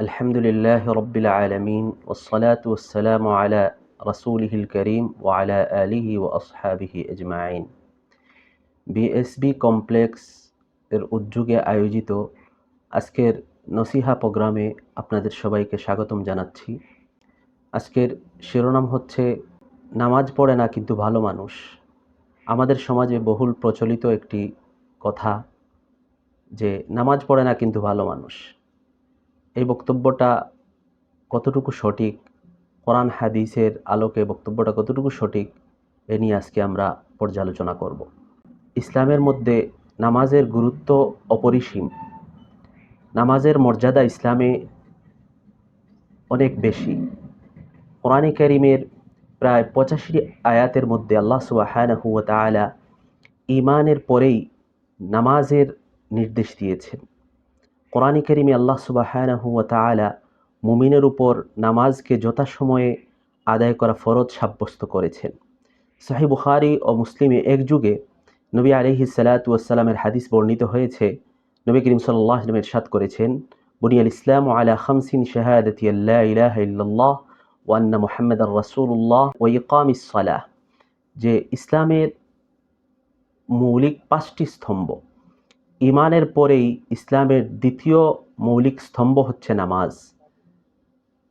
আলহামদুলিল্লাহ রব্বিল আলমিন ওসলাত ওসালাম আলা রসুলহিল করিম ওয়ালা আলিহি ও আসহাবিহি এজমাইন বিএসবি কমপ্লেক্স এর উদ্যোগে আয়োজিত আজকের নসিহা প্রোগ্রামে আপনাদের সবাইকে স্বাগতম জানাচ্ছি। আজকের শিরোনাম হচ্ছে, নামাজ পড়ে না কিন্তু ভালো মানুষ। আমাদের সমাজে বহুল প্রচলিত একটি কথা যে, নামাজ পড়ে না কিন্তু ভালো মানুষ। এই বক্তব্যটা কতটুকু সঠিক? কোরআন হাদিসের আলোকে বক্তব্যটা কতটুকু সঠিক? এ নিয়ে আজকে আমরা পর্যালোচনা করব। ইসলামের মধ্যে নামাজের গুরুত্ব অপরিসীম। নামাজের মর্যাদা ইসলামে অনেক বেশি। কোরআনে কারিমের প্রায় পঁচাশি আয়াতের মধ্যে আল্লাহ সুবাহানহু তাআলা ইমানের পরেই নামাজের নির্দেশ দিয়েছেন। কোরআনে কারিমে আল্লাহ সুবাহানহু তাআলা মুমিনের উপর নামাজকে যথাসময়ে আদায় করা ফরজ সাব্যস্ত করেছেন। সাহি বুখারি ও মুসলিমে এক যুগে নবী আলহি সালাতামের হাদিস বর্ণিত হয়েছে, নবী করিম সাল্লাহ ইরশাদ করেছেন বুনিয়াল ইসলাম আলা খামসিন শাহাদাতি আল্লাহ ইলাহা ইল্লাল্লাহ ওয়ান্না মুহাম্মদ রাসূলুল্লাহ ও ইকামিস সালাহ। যে ইসলামের মৌলিক পাঁচটি স্তম্ভ ইমানের পরেই ইসলামের দ্বিতীয় মৌলিক স্তম্ভ হচ্ছে নামাজ।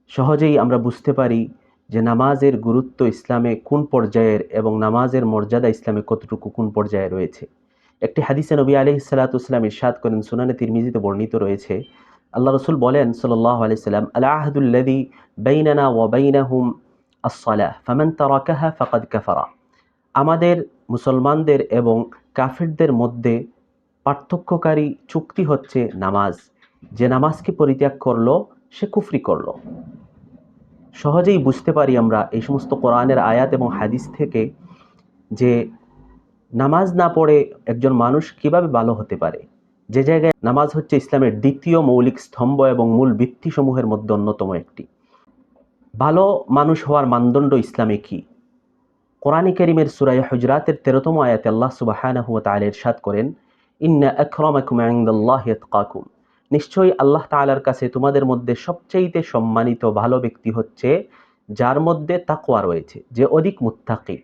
সহজেই আমরা বুঝতে পারি যে নামাজের গুরুত্ব ইসলামে কোন পর্যায়ের এবং নামাজের মর্যাদা ইসলামে কতটুকু কোন পর্যায়ে রয়েছে। একটি হাদিসে নবী আলি সালাতাম ইরশাদ করেন, সুনানে তিরমিজিতে বর্ণিত রয়েছে, আল্লাহ রসুল বলেন সাল্লাহ আলাইসাল্লাম আলাহাদুল্লাদি বাইনানা ওয়া বাইনাহুম আসসালাহ, ফামান তারাকাহা ফাকাদ কাফারা। আমাদের মুসলমানদের এবং কাফিরদের মধ্যে পার্থক্যকারী চুক্তি হচ্ছে নামাজ। যে নামাজকে পরিত্যাগ করল, সে কুফরি করল। সহজেই বুঝতে পারি আমরা এই সমস্ত কোরআনের আয়াত এবং হাদিস থেকে যে নামাজ না পড়ে একজন মানুষ কীভাবে ভালো হতে পারে। যে জায়গায় নামাজ হচ্ছে ইসলামের দ্বিতীয় মৌলিক স্তম্ভ এবং মূল ভিত্তিসমূহের মধ্যে অন্যতম একটি। ভালো মানুষ হওয়ার মানদণ্ড ইসলামে কি? কোরআনী করিমের সুরাই হজরাতের তেরোতম আয়াতে আল্লাহ সুবাহানাহু তালের সাদ করেন ইন্না আকরমাকুম ইনদাল্লাহি আতকাকুম। নিশ্চয়ই আল্লাহ তালার কাছে তোমাদের মধ্যে সবচেয়েতে সম্মানিত ভালো ব্যক্তি হচ্ছে যার মধ্যে তাকোয়া রয়েছে, যে অধিক মুত্তাকি।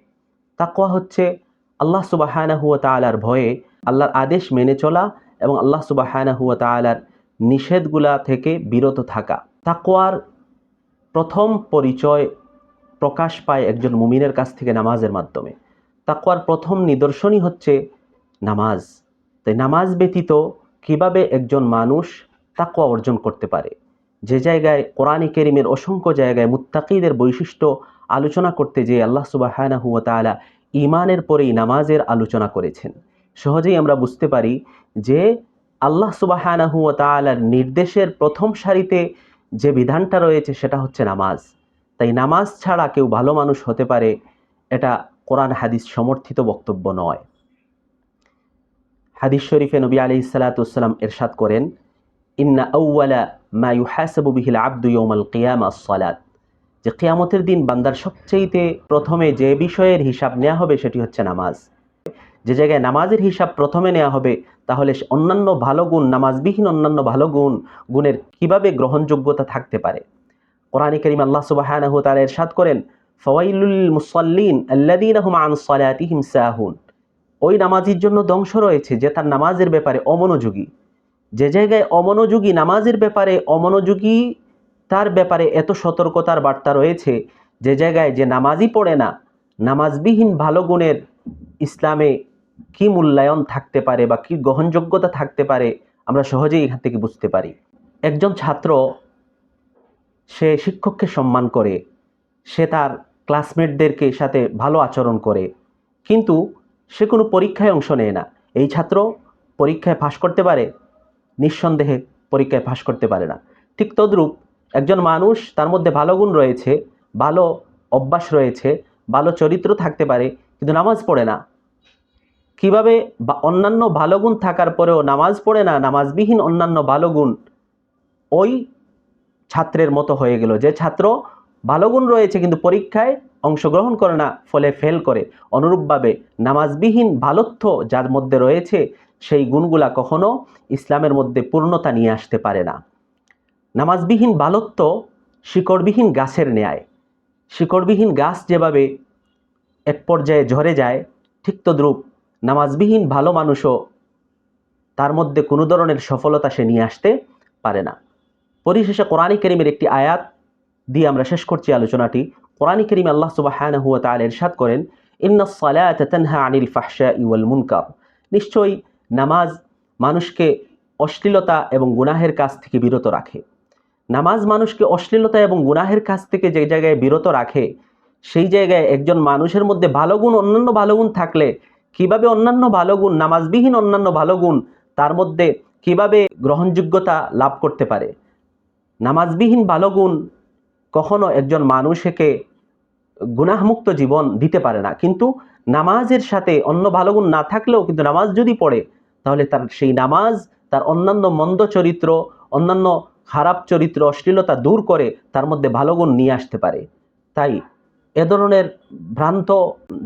তাকোয়া হচ্ছে আল্লাহ সুবাহানা হুয়া তালার ভয়ে আল্লাহর আদেশ মেনে চলা এবং আল্লাহ সুবাহানা হুয়া তালার নিষেধগুলা থেকে বিরত থাকা। তাকোয়ার প্রথম পরিচয় প্রকাশ পায় একজন মুমিনের কাছ থেকে নামাজের মাধ্যমে। তাকোয়ার প্রথম নিদর্শনই হচ্ছে নামাজ। তাই নামাজ ব্যতীত কীভাবে একজন মানুষ তাকওয়া অর্জন করতে পারে? যে জায়গায় কোরআনী কেরিমের অসংখ্য জায়গায় মুত্তাকিদের বৈশিষ্ট্য আলোচনা করতে যে আল্লাহ সুবাহানা হুয়া তালা ইমানের পরেই নামাজের আলোচনা করেছেন। সহজেই আমরা বুঝতে পারি যে আল্লাহ সুবাহানা হুয়া তালার নির্দেশের প্রথম সারিতে যে বিধানটা রয়েছে সেটা হচ্ছে নামাজ। তাই নামাজ ছাড়া কেউ ভালো মানুষ হতে পারে এটা কোরআন হাদিস সমর্থিত বক্তব্য নয়। হাদিস শরীফে নবী আলি সালাতাম এরশাদ করেন, ইন্না আউ্লা মা ইউহাসাবু বিহিল আব্দু ইয়মাল কিয়ামা সলাত যে কিয়ামতের দিন বান্দার সবচেয়েতে প্রথমে যে বিষয়ের হিসাব নেওয়া হবে সেটি হচ্ছে নামাজ। যে জায়গায় নামাজের হিসাব প্রথমে নেওয়া হবে, তাহলে অন্যান্য ভালো গুণ, নামাজবিহীন অন্যান্য ভালো গুণ, গুণের কীভাবে গ্রহণযোগ্যতা থাকতে পারে? কোরআনী করিম আল্লাহ তারা এরশাদ করেন, ফওয়াইলুল মুসল্লিন আল্লাদিন আন সলাতিহিম সাহুন। ওই নামাজির জন্য ধ্বংস রয়েছে যে তার নামাজের ব্যাপারে অমনোযোগী। যে জায়গায় অমনোযোগী নামাজের ব্যাপারে অমনোযোগী, তার ব্যাপারে এত সতর্কতার বার্তা রয়েছে যে জায়গায় যে নামাজই পড়ে না, নামাজবিহীন ভালো গুণের ইসলামে কি মূল্যায়ন থাকতে পারে বা কি গ্রহণযোগ্যতা থাকতে পারে, আমরা সহজেই এখান থেকে বুঝতে পারি। একজন ছাত্র, সে শিক্ষককে সম্মান করে, সে তার ক্লাসমেটদেরকে সাথে ভালো আচরণ করে। কিন্তু সে কোনো পরীক্ষায় অংশ নেয় না। এই ছাত্র পরীক্ষায় ফাঁস করতে পারে, নিঃসন্দেহে পরীক্ষায় ফাঁস করতে পারে না। ঠিক তদ্রূপ একজন মানুষ তার মধ্যে ভালো গুণ রয়েছে, ভালো অভ্যাস রয়েছে, ভালো চরিত্র থাকতে পারে, কিন্তু নামাজ পড়ে না। কীভাবে অন্যান্য ভালো গুণ থাকার পরেও নামাজ পড়ে না, নামাজবিহীন অন্যান্য ভালো গুণ ওই ছাত্রের মতো হয়ে গেল। যে ছাত্র ভালো গুণ রয়েছে, কিন্তু পরীক্ষায় অংশগ্রহণ করে না, ফলে ফেল করে। অনুরূপভাবে নামাজবিহীন ভালোত্ব যার মধ্যে রয়েছে, সেই গুণগুলা কখনো ইসলামের মধ্যে পূর্ণতা নিয়ে আসতে পারে না। নামাজবিহীন বালত্ব শিকড়বিহীন গাছের ন্যায়। শিকড়বিহীন গাছ যেভাবে এক পর্যায়ে ঝরে যায়, ঠিক তদ্রূপ নামাজবিহীন ভালো মানুষও তার মধ্যে কোনো ধরনের সফলতা সে নিয়ে আসতে পারে না। পরিশেষে কোরআনী একটি আয়াত দিয়ে আমরা শেষ করছি আলোচনাটি। কোরআনী করিম আল্লাহ সুবাহান হুয়া তাল এরশাদ করেন ইন্না সালাত তানহা আনিল ফাহশা ইউল মুনকার। নিশ্চয়ই নামাজ মানুষকে অশ্লীলতা এবং গুনাহের কাছ থেকে বিরত রাখে। নামাজ মানুষকে অশ্লীলতা এবং গুনাহের কাছ থেকে যে জায়গায় বিরত রাখে, সেই জায়গায় একজন মানুষের মধ্যে ভালো গুণ, অন্যান্য ভালো গুণ থাকলে কীভাবে অন্যান্য ভালো গুণ, নামাজবিহীন অন্যান্য ভালো গুণ তার মধ্যে কীভাবে গ্রহণযোগ্যতা লাভ করতে পারে? নামাজবিহীন ভালো গুণ কখনো একজন মানুষকে গুনাহমুক্ত জীবন দিতে পারে না। কিন্তু নামাজের সাথে অন্য ভালো গুণ না থাকলেও কিন্তু নামাজ যদি পড়ে, তাহলে তার সেই নামাজ, তার অন্যান্য মন্দ চরিত্র, অন্যান্য খারাপ চরিত্র, অশ্লীলতা দূর করে তার মধ্যে ভালো গুণ নিয়ে আসতে পারে। তাই এ ধরনের ভ্রান্ত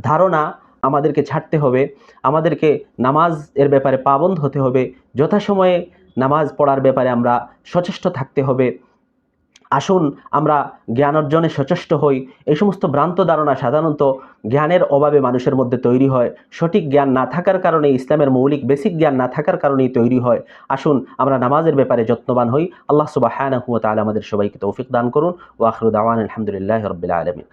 ধারণা আমাদেরকে ছাড়তে হবে। আমাদেরকে নামাজ এর ব্যাপারে পাবন্ধ হতে হবে। যথাসময়ে নামাজ পড়ার ব্যাপারে আমরা সচেষ্ট থাকতে হবে। আসুন, আমরা জ্ঞান অর্জনে সচেষ্ট হই। এই সমস্ত ভ্রান্ত ধারণা সাধারণত জ্ঞানের অভাবে মানুষের মধ্যে তৈরি হয়। সঠিক জ্ঞান না থাকার কারণে ইসলামের মৌলিক বেসিক জ্ঞান না থাকার কারণেই তৈরি হয়। আসুন, আমরা নামাজের ব্যাপারে যত্নবান হই। আল্লাহ সুবাহ আমাদের সবাইকে তৌফিক দান করুন। ওয়াখরুদ আওয়ান আলহামদুলিল্লাহ রবিল আলমী